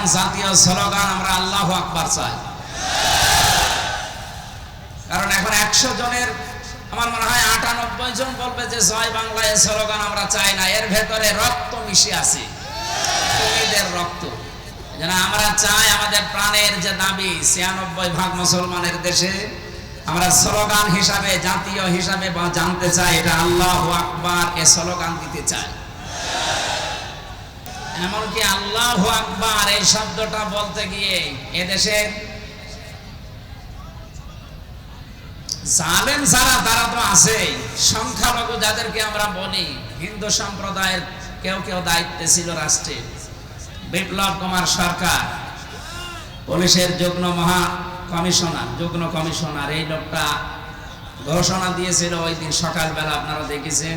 এখন জাতীয় স্লোগান আমরা আল্লাহ আকবার চাই। কারণ এখন একশো জনের, আমার মনে হয় আটানব্বই জন বলবে যে জয় বাংলা এ স্লোগান আমরা চাই না, এর ভেতরে রক্ত মিশে আছে। রক্ত। যেন আমরা চাই আমাদের প্রাণের যে দাবি, ছিয়ানব্বই ভাগ মুসলমানের দেশে আমরা স্লোগান হিসাবে, জাতীয় হিসাবে জানতে চাই এটা আল্লাহ আকবার এ স্লোগান দিতে চাই। এমনকি আল্লাহ আকবার এই শব্দটা বলতে গিয়ে এদেশে জালেম যারা, তারা তো আছে সংখ্যালঘু যাদেরকে আমরা বলি, হিন্দু সম্প্রদায়ের কেউ কেউ দায়িত্বে ছিল রাষ্ট্রে। বিপ্লব কুমার সরকার, পুলিশের যুগ্ম মহা কমিশনার, যুগ্ম কমিশনার। এই লোকটা ঘোষণা দিয়েছিল ওই দিন সকালবেলা, আপনারা দেখেছেন।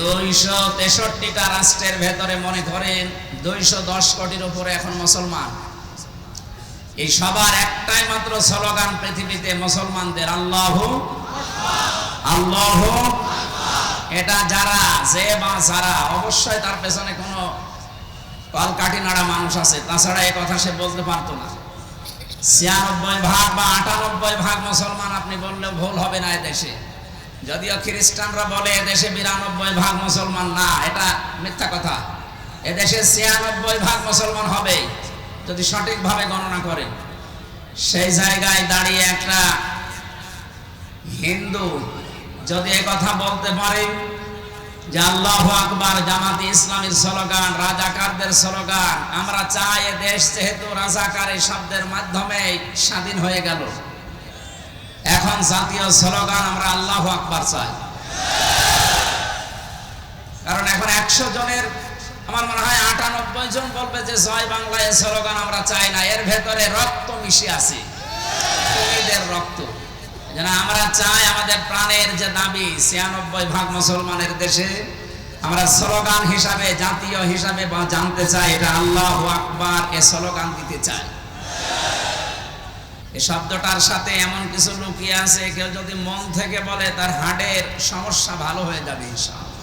দুইশো তেষট্টিটা রাষ্ট্রের ভেতরে মনে করেন দুইশো দশ কোটির উপরে এখন মুসলমান। এই সবার একটাই মাত্র স্লোগান পৃথিবীতে মুসলমানদের আল্লাহ আল্লাহ এটা যারা, যে বা যারা, অবশ্যই তার পেছনে কোনো কলকাঠি নাড়া মানুষ আছে। তাছাড়া এ কথা সে বলতে পারতো না। ছিয়ানব্বই ভাগ বা আটানব্বই ভাগ মুসলমান আপনি বললেও ভুল হবে না দেশে। যদিও খ্রিস্টানরা বলে, এদেশে বিরানব্বই ভাগ মুসলমান না, এটা মিথ্যা কথা। এদেশে ছিয়ানব্বই ভাগ মুসলমান হবে, যদি সঠিকভাবে গণনা করেন। সেই জায়গায় দাঁড়িয়ে একটা হিন্দু যদি এ কথা বলতে পারে যে আল্লাহ আকবার, জামাতি ইসলামের স্লোগান, রাজাকারদের স্লোগান, আমরা চাই এ দেশ যেহেতু রাজাকার এই শব্দের মাধ্যমে স্বাধীন হয়ে গেল। এখন জাতীয় স্লোগান আমরা আল্লাহ আকবার চাই। কারণ এখন একশো জনের, আমার মনে হয় আটানব্বই জন বলবে যে জয় বাংলা এ স্লোগান আমরা চাই না, এর ভেতরে রক্ত মিশে আছে। শহীদের রক্ত। যেন আমরা চাই আমাদের প্রাণের যে দাবি, ছিয়ানব্বই ভাগ মুসলমানের দেশে আমরা স্লোগান হিসাবে, জাতীয় হিসাবে জানতে চাই, এটা আল্লাহ আকবার এ স্লোগান দিতে চাই। এই শব্দটার সাথে এমন কিছু লুকিয়ে আছে, কেউ যদি মন থেকে বলে তার হার্টের সমস্যা ভালো হয়ে যাবে ইনশাআল্লাহ।